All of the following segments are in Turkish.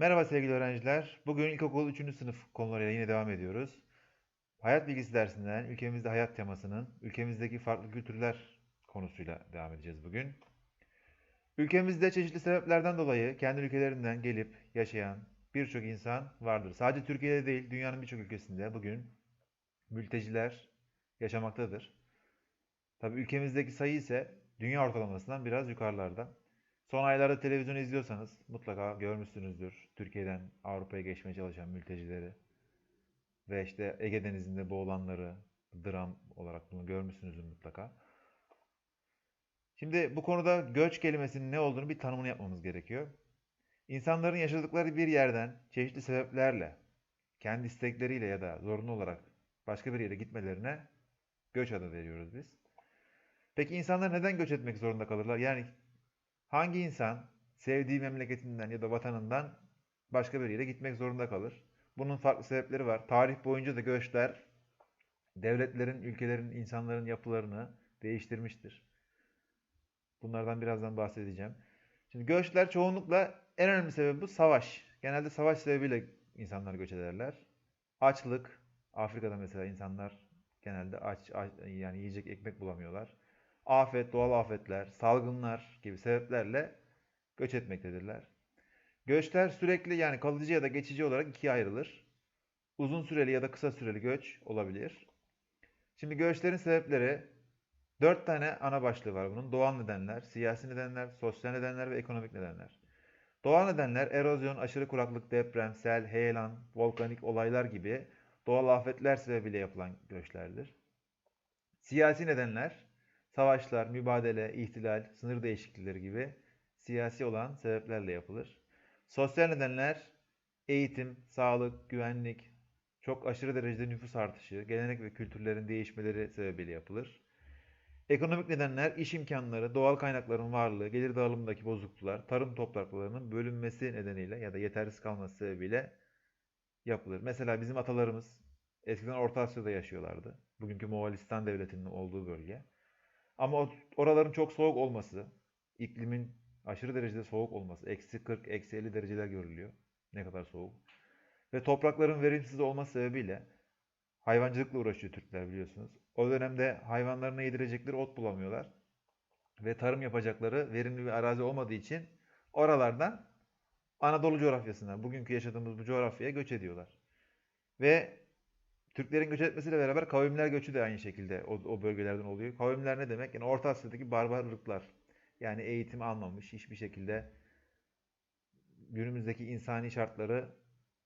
Merhaba sevgili öğrenciler. Bugün ilkokul 3. sınıf konularıyla yine devam ediyoruz. Hayat bilgisi dersinden ülkemizde hayat temasının ülkemizdeki farklı kültürler konusuyla devam edeceğiz bugün. Ülkemizde çeşitli sebeplerden dolayı kendi ülkelerinden gelip yaşayan birçok insan vardır. Sadece Türkiye'de değil, dünyanın birçok ülkesinde bugün mülteciler yaşamaktadır. Tabii ülkemizdeki sayı ise dünya ortalamasından biraz yukarılarda. Son aylarda televizyon izliyorsanız mutlaka görmüşsünüzdür Türkiye'den Avrupa'ya geçmeye çalışan mültecileri ve işte Ege Denizi'nde boğulanları dram olarak bunu görmüşsünüzdür mutlaka. Şimdi bu konuda göç kelimesinin ne olduğunu bir tanımını yapmamız gerekiyor. İnsanların yaşadıkları bir yerden çeşitli sebeplerle, kendi istekleriyle ya da zorunlu olarak başka bir yere gitmelerine göç adı veriyoruz biz. Peki insanlar neden göç etmek zorunda kalırlar? Yani hangi insan sevdiği memleketinden ya da vatanından başka bir yere gitmek zorunda kalır? Bunun farklı sebepleri var. Tarih boyunca da göçler devletlerin, ülkelerin, insanların yapılarını değiştirmiştir. Bunlardan birazdan bahsedeceğim. Şimdi göçler çoğunlukla en önemli sebebi bu savaş. Genelde savaş sebebiyle insanlar göç ederler. Açlık. Afrika'da mesela insanlar genelde aç, aç yani yiyecek ekmek bulamıyorlar. Afet, doğal afetler, salgınlar gibi sebeplerle göç etmektedirler. Göçler sürekli yani kalıcı ya da geçici olarak ikiye ayrılır. Uzun süreli ya da kısa süreli göç olabilir. Şimdi göçlerin sebepleri dört tane ana başlığı var bunun. Doğal nedenler, siyasi nedenler, sosyal nedenler ve ekonomik nedenler. Doğal nedenler erozyon, aşırı kuraklık, deprem, sel, heyelan, volkanik olaylar gibi doğal afetler sebebiyle yapılan göçlerdir. Siyasi nedenler savaşlar, mübadele, ihtilal, sınır değişiklikleri gibi siyasi olan sebeplerle yapılır. Sosyal nedenler eğitim, sağlık, güvenlik, çok aşırı derecede nüfus artışı, gelenek ve kültürlerin değişmeleri sebebiyle yapılır. Ekonomik nedenler iş imkanları, doğal kaynakların varlığı, gelir dağılımındaki bozukluklar, tarım topraklarının bölünmesi nedeniyle ya da yetersiz kalması sebebiyle yapılır. Mesela bizim atalarımız eskiden Orta Asya'da yaşıyorlardı. Bugünkü Moğolistan Devleti'nin olduğu bölge. Ama oraların çok soğuk olması, iklimin aşırı derecede soğuk olması, eksi 40, eksi 50 dereceler görülüyor. Ne kadar soğuk. Ve toprakların verimsiz olması sebebiyle hayvancılıkla uğraşıyor Türkler biliyorsunuz. O dönemde hayvanlarına yedirecekleri ot bulamıyorlar. Ve tarım yapacakları verimli bir arazi olmadığı için oralardan Anadolu coğrafyasına, bugünkü yaşadığımız bu coğrafyaya göç ediyorlar. Ve Türklerin göç etmesiyle beraber kavimler göçü de aynı şekilde o, o bölgelerden oluyor. Kavimler ne demek? Yani Orta Asya'daki barbar ırklar. Yani eğitim almamış, hiçbir şekilde günümüzdeki insani şartları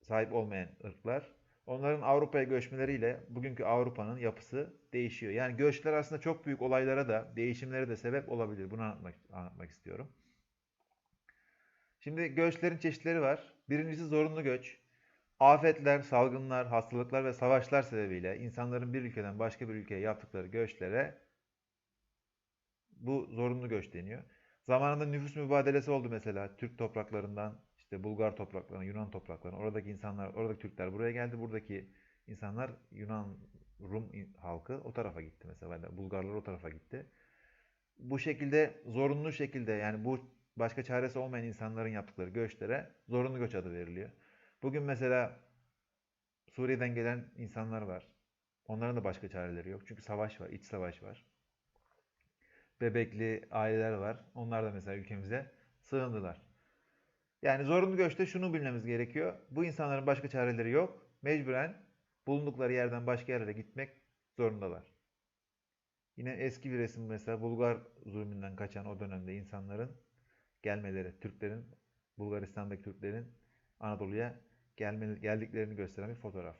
sahip olmayan ırklar. Onların Avrupa'ya göçmeleriyle bugünkü Avrupa'nın yapısı değişiyor. Yani göçler aslında çok büyük olaylara da, değişimlere de sebep olabilir. Bunu anlatmak, anlatmak istiyorum. Şimdi göçlerin çeşitleri var. Birincisi zorunlu göç. Afetler, salgınlar, hastalıklar ve savaşlar sebebiyle insanların bir ülkeden başka bir ülkeye yaptıkları göçlere bu zorunlu göç deniyor. Zamanında nüfus mübadelesi oldu mesela Türk topraklarından işte Bulgar topraklarına, Yunan topraklarına. Oradaki insanlar, oradaki Türkler buraya geldi. Buradaki insanlar Yunan, Rum halkı o tarafa gitti mesela. Bulgarlar o tarafa gitti. Bu şekilde zorunlu şekilde yani bu başka çaresi olmayan insanların yaptıkları göçlere zorunlu göç adı veriliyor. Bugün mesela Suriye'den gelen insanlar var. Onların da başka çareleri yok. Çünkü savaş var, iç savaş var. Bebekli aileler var. Onlar da mesela ülkemize sığındılar. Yani zorunlu göçte şunu bilmemiz gerekiyor. Bu insanların başka çareleri yok. Mecburen bulundukları yerden başka yerlere gitmek zorundalar. Yine eski bir resim mesela Bulgar zulmünden kaçan o dönemde insanların gelmeleri, Türklerin, Bulgaristan'daki Türklerin Anadolu'ya gelme, geldiklerini gösteren bir fotoğraf.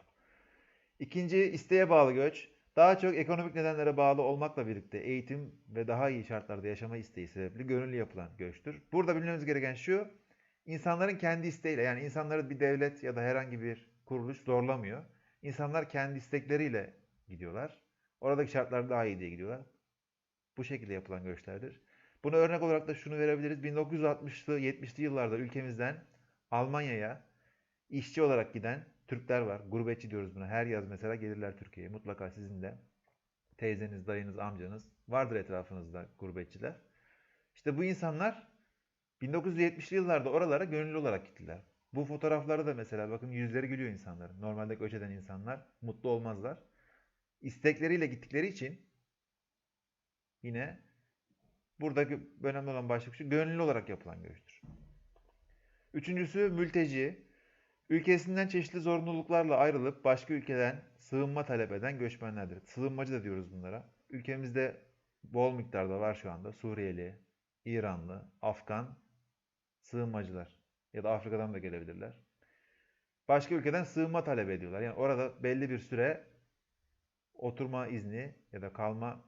İkinci isteğe bağlı göç. Daha çok ekonomik nedenlere bağlı olmakla birlikte eğitim ve daha iyi şartlarda yaşama isteği sebeple gönüllü yapılan göçtür. Burada bilmemiz gereken şu, insanların kendi isteğiyle yani insanları bir devlet ya da herhangi bir kuruluş zorlamıyor. İnsanlar kendi istekleriyle gidiyorlar. Oradaki şartlar daha iyi diye gidiyorlar. Bu şekilde yapılan göçlerdir. Buna örnek olarak da şunu verebiliriz. 1960'lı 70'li yıllarda ülkemizden Almanya'ya işçi olarak giden Türkler var. Gurbetçi diyoruz buna. Her yaz mesela gelirler Türkiye'ye. Mutlaka sizin de teyzeniz, dayınız, amcanız vardır etrafınızda gurbetçiler. İşte bu insanlar 1970'li yıllarda oralara gönüllü olarak gittiler. Bu fotoğraflarda da mesela bakın yüzleri gülüyor insanların. Normalde göç eden insanlar mutlu olmazlar. İstekleriyle gittikleri için yine buradaki önemli olan başlık şu gönüllü olarak yapılan göçtür. Üçüncüsü mülteci. Ülkesinden çeşitli zorunluluklarla ayrılıp başka ülkeden sığınma talep eden göçmenlerdir. Sığınmacı da diyoruz bunlara. Ülkemizde bol miktarda var şu anda Suriyeli, İranlı, Afgan sığınmacılar ya da Afrika'dan da gelebilirler. Başka ülkeden sığınma talep ediyorlar. Yani orada belli bir süre oturma izni ya da kalma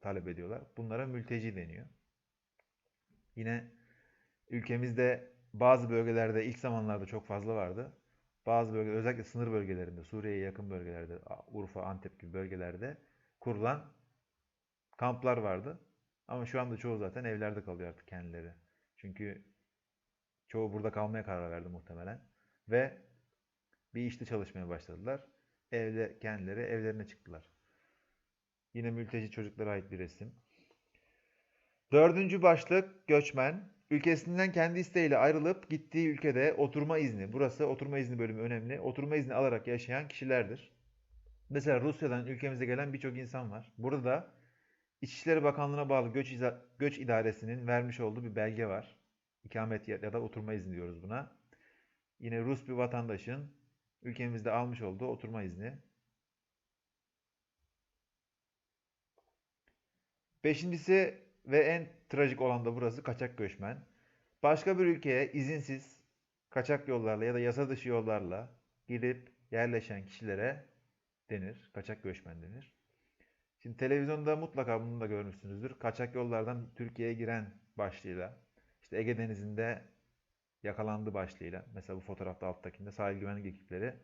talep ediyorlar. Bunlara mülteci deniyor. Yine ülkemizde bazı bölgelerde ilk zamanlarda çok fazla vardı. Bazı bölge özellikle sınır bölgelerinde, Suriye'ye yakın bölgelerde, Urfa, Antep gibi bölgelerde kurulan kamplar vardı. Ama şu anda çoğu zaten evlerde kalıyor artık kendileri. Çünkü çoğu burada kalmaya karar verdi muhtemelen. Ve bir işte çalışmaya başladılar. Evde kendileri evlerine çıktılar. Yine mülteci çocuklara ait bir resim. Dördüncü başlık göçmen. Ülkesinden kendi isteğiyle ayrılıp gittiği ülkede oturma izni. Burası oturma izni bölümü önemli. Oturma izni alarak yaşayan kişilerdir. Mesela Rusya'dan ülkemize gelen birçok insan var. Burada da İçişleri Bakanlığı'na bağlı Göç, İza- Göç İdaresi'nin vermiş olduğu bir belge var. İkamet ya da oturma izni diyoruz buna. Yine Rus bir vatandaşın ülkemizde almış olduğu oturma izni. Beşincisi ve en trajik olan da burası kaçak göçmen. Başka bir ülkeye izinsiz kaçak yollarla ya da yasa dışı yollarla gidip yerleşen kişilere denir. Kaçak göçmen denir. Şimdi televizyonda mutlaka bunu da görmüşsünüzdür. Kaçak yollardan Türkiye'ye giren başlığıyla, işte Ege Denizi'nde yakalandı başlığıyla. Mesela bu fotoğrafta alttakinde sahil güvenlik ekipleri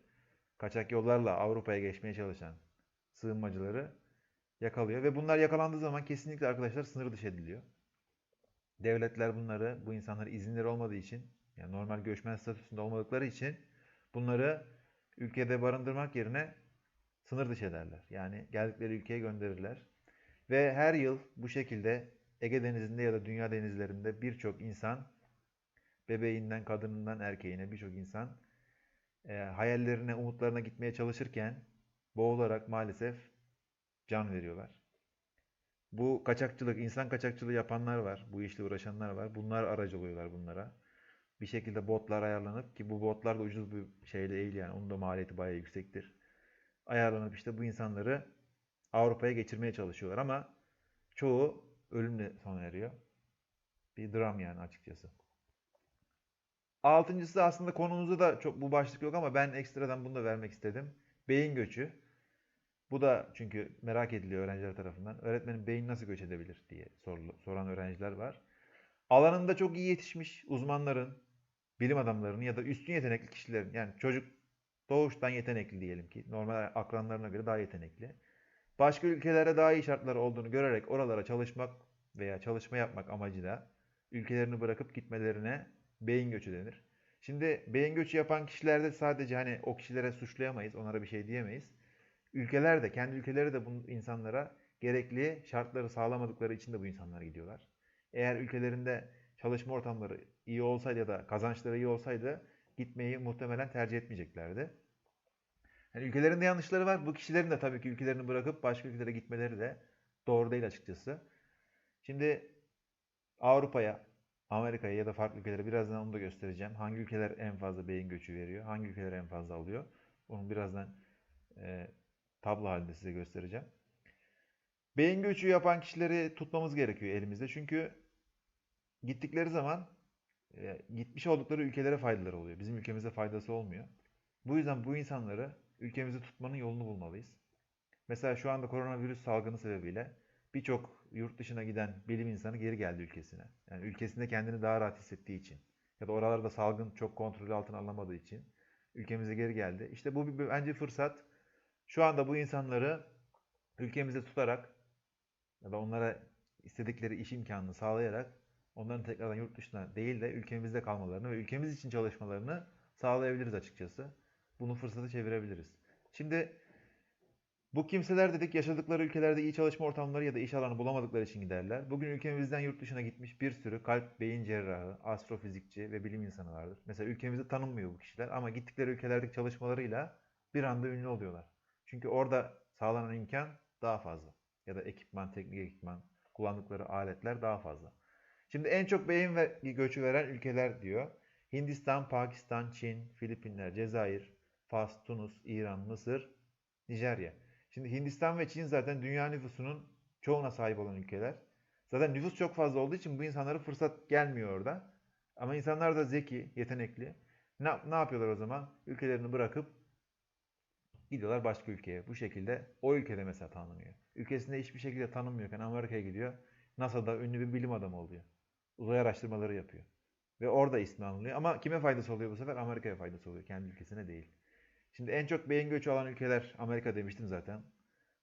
kaçak yollarla Avrupa'ya geçmeye çalışan sığınmacıları yakalıyor ve bunlar yakalandığı zaman kesinlikle arkadaşlar sınır dışı ediliyor. Devletler bunları, bu insanlara izinleri olmadığı için, yani normal göçmen statüsünde olmadıkları için bunları ülkede barındırmak yerine sınır dışı ederler. Yani geldikleri ülkeye gönderirler. Ve her yıl bu şekilde Ege Denizi'nde ya da dünya denizlerinde birçok insan, bebeğinden, kadınından, erkeğine birçok insan e, hayallerine, umutlarına gitmeye çalışırken boğularak maalesef can veriyorlar. Bu kaçakçılık, insan kaçakçılığı yapanlar var. Bu işle uğraşanlar var. Bunlar aracı oluyorlar bunlara. Bir şekilde botlar ayarlanıp ki bu botlar da ucuz bir şey değil yani. Onun da maliyeti bayağı yüksektir. Ayarlanıp işte bu insanları Avrupa'ya geçirmeye çalışıyorlar ama çoğu ölümle sona eriyor. Bir dram yani açıkçası. Altıncısı aslında konumuzda da çok bu başlık yok ama ben ekstradan bunu da vermek istedim. Beyin göçü. Bu da çünkü merak ediliyor öğrenciler tarafından. Öğretmenin beyin nasıl göç edebilir diye soran öğrenciler var. Alanında çok iyi yetişmiş uzmanların, bilim adamlarının ya da üstün yetenekli kişilerin yani çocuk doğuştan yetenekli diyelim ki normal akranlarına göre daha yetenekli. Başka ülkelere daha iyi şartları olduğunu görerek oralara çalışmak veya çalışma yapmak amacıyla ülkelerini bırakıp gitmelerine beyin göçü denir. Şimdi beyin göçü yapan kişilerde sadece hani o kişilere suçlayamayız, onlara bir şey diyemeyiz. Ülkeler de, kendi ülkeleri de bu insanlara gerekli şartları sağlamadıkları için de bu insanlar gidiyorlar. Eğer ülkelerinde çalışma ortamları iyi olsaydı ya da kazançları iyi olsaydı gitmeyi muhtemelen tercih etmeyeceklerdi. Yani ülkelerinde yanlışları var. Bu kişilerin de tabii ki ülkelerini bırakıp başka ülkelere gitmeleri de doğru değil açıkçası. Şimdi Avrupa'ya, Amerika'ya ya da farklı ülkelere birazdan onu da göstereceğim. Hangi ülkeler en fazla beyin göçü veriyor, hangi ülkeler en fazla alıyor. Onu birazdan e, tablo halinde size göstereceğim. Beyin göçü yapan kişileri tutmamız gerekiyor elimizde. Çünkü gittikleri zaman e, gitmiş oldukları ülkelere faydaları oluyor. Bizim ülkemize faydası olmuyor. Bu yüzden bu insanları ülkemizde tutmanın yolunu bulmalıyız. Mesela şu anda koronavirüs salgını sebebiyle birçok yurt dışına giden bilim insanı geri geldi ülkesine. Yani ülkesinde kendini daha rahat hissettiği için ya da oralarda salgın çok kontrol altına alamadığı için ülkemize geri geldi. İşte bu bir, bence fırsat. Şu anda bu insanları ülkemizde tutarak ya da onlara istedikleri iş imkanını sağlayarak onların tekrardan yurt dışına değil de ülkemizde kalmalarını ve ülkemiz için çalışmalarını sağlayabiliriz açıkçası. Bunu fırsatı çevirebiliriz. Şimdi Bu kimseler dedik yaşadıkları ülkelerde iyi çalışma ortamları ya da iş alanı bulamadıkları için giderler. Bugün ülkemizden yurt dışına gitmiş bir sürü kalp, beyin cerrahı, astrofizikçi ve bilim insanı vardır. Mesela ülkemizde tanınmıyor bu kişiler ama gittikleri ülkelerdeki çalışmalarıyla bir anda ünlü oluyorlar. Çünkü orada sağlanan imkan daha fazla. Ya da ekipman, teknik ekipman, kullandıkları aletler daha fazla. Şimdi en çok beyin ve göçü veren ülkeler diyor. Hindistan, Pakistan, Çin, Filipinler, Cezayir, Fas, Tunus, İran, Mısır, Nijerya. Şimdi Hindistan ve Çin zaten dünya nüfusunun çoğuna sahip olan ülkeler. Zaten nüfus çok fazla olduğu için bu insanlara fırsat gelmiyor orada. Ama insanlar da zeki, yetenekli. Ne, ne yapıyorlar o zaman? Ülkelerini bırakıp gidiyorlar başka ülkeye. Bu şekilde o ülkede mesela tanınıyor. Ülkesinde hiçbir şekilde tanınmıyorken Amerika'ya gidiyor. NASA'da ünlü bir bilim adamı oluyor. Uzay araştırmaları yapıyor. Ve orada ismi anılıyor. Ama kime faydası oluyor bu sefer? Amerika'ya faydası oluyor. Kendi ülkesine değil. Şimdi en çok beyin göçü alan ülkeler Amerika demiştim zaten.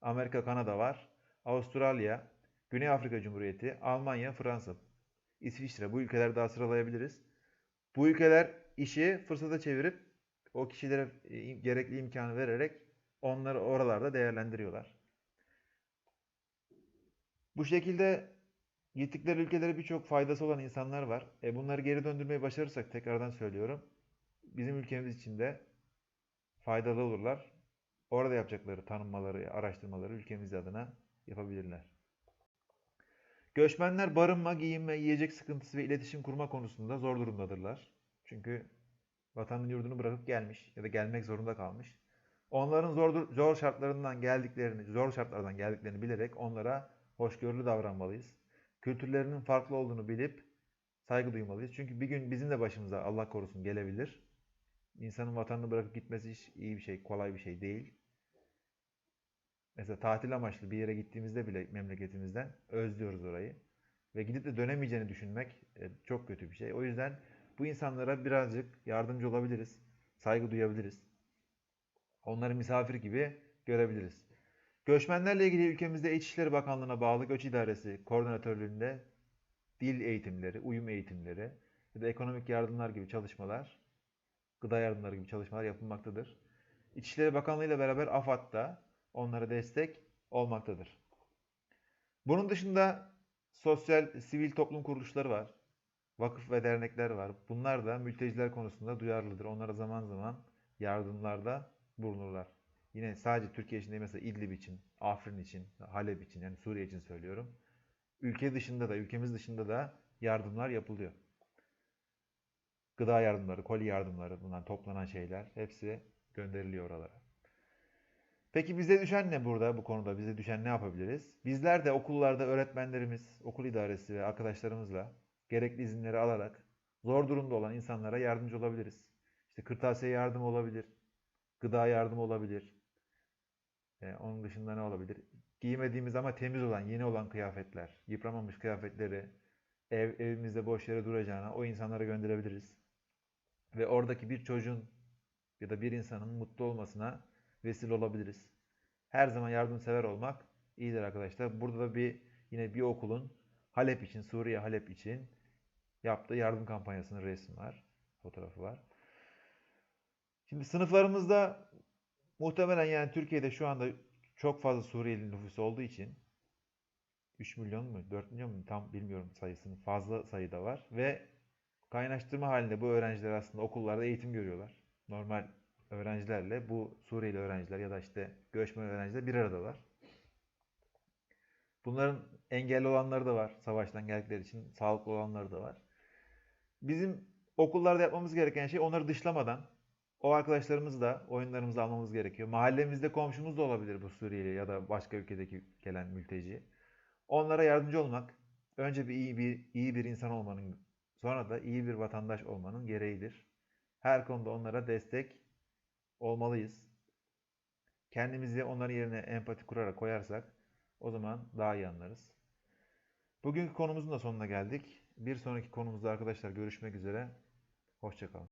Amerika, Kanada var. Avustralya, Güney Afrika Cumhuriyeti, Almanya, Fransa, İsviçre. Bu ülkeleri daha sıralayabiliriz. Bu ülkeler işi fırsata çevirip o kişilere e, gerekli imkanı vererek onları oralarda değerlendiriyorlar. Bu şekilde gittikleri ülkelere birçok faydası olan insanlar var. E bunları geri döndürmeyi başarırsak tekrardan söylüyorum. Bizim ülkemiz için de faydalı olurlar. Orada yapacakları tanınmaları, araştırmaları ülkemiz adına yapabilirler. Göçmenler barınma, giyinme, yiyecek sıkıntısı ve iletişim kurma konusunda zor durumdadırlar. Çünkü vatanın yurdunu bırakıp gelmiş ya da gelmek zorunda kalmış. Onların zor, zor şartlarından geldiklerini, zor şartlardan geldiklerini bilerek onlara hoşgörülü davranmalıyız. Kültürlerinin farklı olduğunu bilip saygı duymalıyız. Çünkü bir gün bizim de başımıza Allah korusun gelebilir. İnsanın vatanını bırakıp gitmesi hiç iyi bir şey, kolay bir şey değil. Mesela tatil amaçlı bir yere gittiğimizde bile memleketimizden özlüyoruz orayı. Ve gidip de dönemeyeceğini düşünmek e, çok kötü bir şey. O yüzden bu insanlara birazcık yardımcı olabiliriz. Saygı duyabiliriz. Onları misafir gibi görebiliriz. Göçmenlerle ilgili ülkemizde İçişleri Bakanlığı'na bağlı Göç İdaresi koordinatörlüğünde dil eğitimleri, uyum eğitimleri ya da ekonomik yardımlar gibi çalışmalar, gıda yardımları gibi çalışmalar yapılmaktadır. İçişleri Bakanlığı ile beraber AFAD da onlara destek olmaktadır. Bunun dışında sosyal, sivil toplum kuruluşları var. Vakıf ve dernekler var. Bunlar da mülteciler konusunda duyarlıdır. Onlara zaman zaman yardımlarda bulunurlar. Yine sadece Türkiye için değil mesela İdlib için, Afrin için, Halep için yani Suriye için söylüyorum. Ülke dışında da, ülkemiz dışında da yardımlar yapılıyor. Gıda yardımları, koli yardımları, bunlar toplanan şeyler hepsi gönderiliyor oralara. Peki bize düşen ne burada bu konuda? Bize düşen ne yapabiliriz? Bizler de okullarda öğretmenlerimiz, okul idaresi ve arkadaşlarımızla gerekli izinleri alarak zor durumda olan insanlara yardımcı olabiliriz. İşte kırtasiye yardım olabilir, gıda yardım olabilir. Ee, onun dışında ne olabilir? Giymediğimiz ama temiz olan, yeni olan kıyafetler, yıpramamış kıyafetleri ev, evimizde boş yere duracağına o insanlara gönderebiliriz. Ve oradaki bir çocuğun ya da bir insanın mutlu olmasına vesile olabiliriz. Her zaman yardımsever olmak iyidir arkadaşlar. Burada da bir yine bir okulun Halep için, Suriye Halep için yaptığı yardım kampanyasının resmi var. Fotoğrafı var. Şimdi sınıflarımızda muhtemelen yani Türkiye'de şu anda çok fazla Suriyeli nüfusu olduğu için 3 milyon mu 4 milyon mu tam bilmiyorum sayısını fazla sayıda var ve kaynaştırma halinde bu öğrenciler aslında okullarda eğitim görüyorlar. Normal öğrencilerle bu Suriyeli öğrenciler ya da işte göçmen öğrenciler bir aradalar. Bunların engelli olanları da var. Savaştan geldikleri için sağlıklı olanları da var. Bizim okullarda yapmamız gereken şey onları dışlamadan o arkadaşlarımızı da oyunlarımıza almamız gerekiyor. Mahallemizde komşumuz da olabilir bu Suriyeli ya da başka ülkedeki gelen mülteci. Onlara yardımcı olmak önce bir iyi bir iyi bir insan olmanın sonra da iyi bir vatandaş olmanın gereğidir. Her konuda onlara destek olmalıyız. Kendimizi onların yerine empati kurarak koyarsak o zaman daha iyi anlarız. Bugünkü konumuzun da sonuna geldik. Bir sonraki konumuzda arkadaşlar görüşmek üzere. Hoşçakalın.